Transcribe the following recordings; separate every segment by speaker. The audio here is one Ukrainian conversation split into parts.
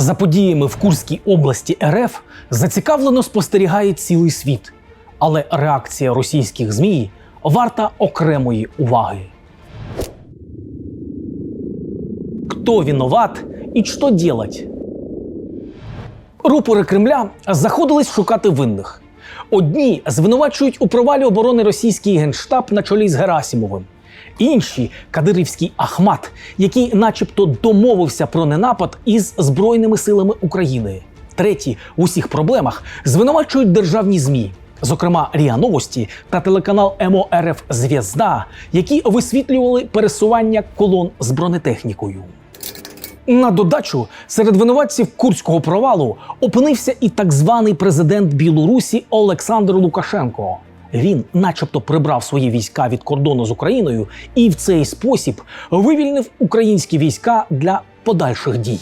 Speaker 1: За подіями в Курській області РФ зацікавлено спостерігає цілий світ, але реакція російських ЗМІ варта окремої уваги. Кто виноват і що делать? Рупори Кремля заходились шукати винних. Одні звинувачують у провалі оборони російський генштаб на чолі з Герасімовим. Інші кадирівський Ахмат, який, начебто, домовився про ненапад із Збройними силами України. Треті в усіх проблемах звинувачують державні ЗМІ, зокрема РІА Новості та телеканал МО РФ Зв'язда, які висвітлювали пересування колон з бронетехнікою. На додачу серед винуватців курського провалу опинився і так званий президент Білорусі Олександр Лукашенко. Він, начебто, прибрав свої війська від кордону з Україною і в цей спосіб вивільнив українські війська для подальших дій.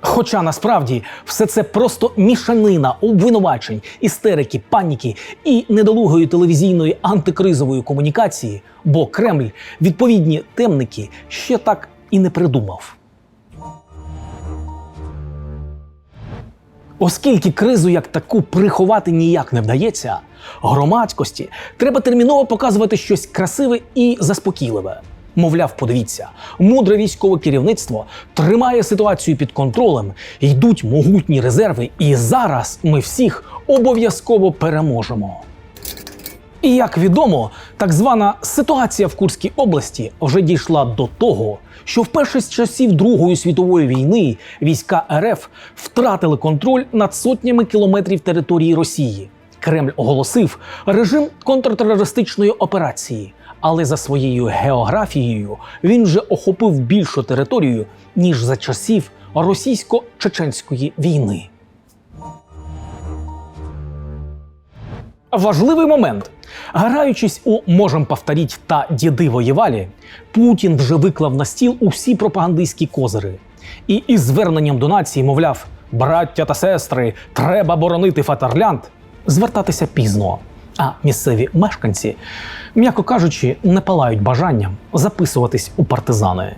Speaker 1: Хоча насправді все це просто мішанина обвинувачень, істерики, паніки і недолугої телевізійної антикризової комунікації, бо Кремль відповідні темники ще так і не придумав. Оскільки кризу як таку приховати ніяк не вдається, громадськості треба терміново показувати щось красиве і заспокійливе. Мовляв, подивіться, мудре військове керівництво тримає ситуацію під контролем, йдуть могутні резерви, і зараз ми всіх обов'язково переможемо. І як відомо, так звана ситуація в Курській області вже дійшла до того, що вперше з часів Другої світової війни війська РФ втратили контроль над сотнями кілометрів території Росії. Кремль оголосив режим контртерористичної операції, але за своєю географією він вже охопив більшу територію ніж за часів російсько-чеченської війни. Важливий момент. Граючись у можем повторіть та діди воєвалі, Путін вже виклав на стіл усі пропагандистські козири. І із зверненням до нації, мовляв, браття та сестри, треба боронити Фатерлянд, звертатися пізно. А місцеві мешканці, м'яко кажучи, не палають бажанням записуватись у партизани.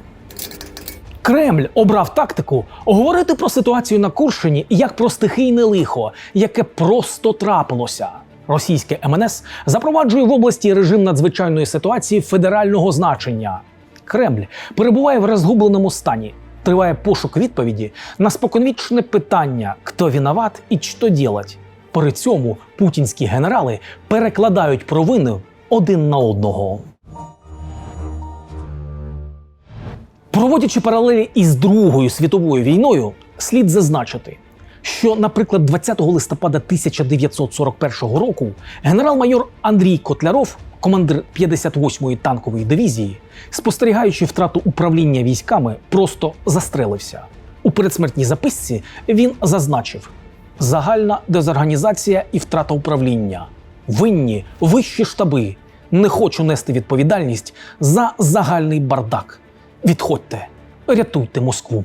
Speaker 1: Кремль обрав тактику говорити про ситуацію на Курщині як про стихійне лихо, яке просто трапилося. Російське МНС запроваджує в області режим надзвичайної ситуації федерального значення. Кремль перебуває в розгубленому стані. Триває пошук відповіді на споконвічне питання, хто виноват і що ділать. При цьому путінські генерали перекладають провини один на одного. Проводячи паралелі із Другою світовою війною, слід зазначити, що, наприклад, 20 листопада 1941 року генерал-майор Андрій Котляров, командир 58-ї танкової дивізії, спостерігаючи втрату управління військами, просто застрелився. У передсмертній записці він зазначив: загальна дезорганізація і втрата управління. Винні вищі штаби. Не хочу нести відповідальність за загальний бардак. Відходьте, рятуйте Москву.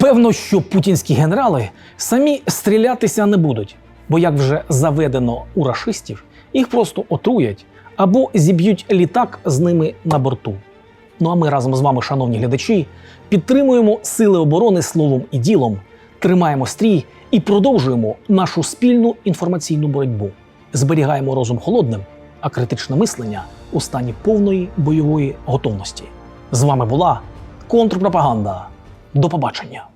Speaker 1: Певно, що путінські генерали самі стрілятися не будуть, бо як вже заведено у рашистів, їх просто отруять або зіб'ють літак з ними на борту. Ну а ми разом з вами, шановні глядачі, підтримуємо сили оборони словом і ділом, тримаємо стрій і продовжуємо нашу спільну інформаційну боротьбу. Зберігаємо розум холодним, а критичне мислення у стані повної бойової готовності. З вами була контрпропаганда. До побачення.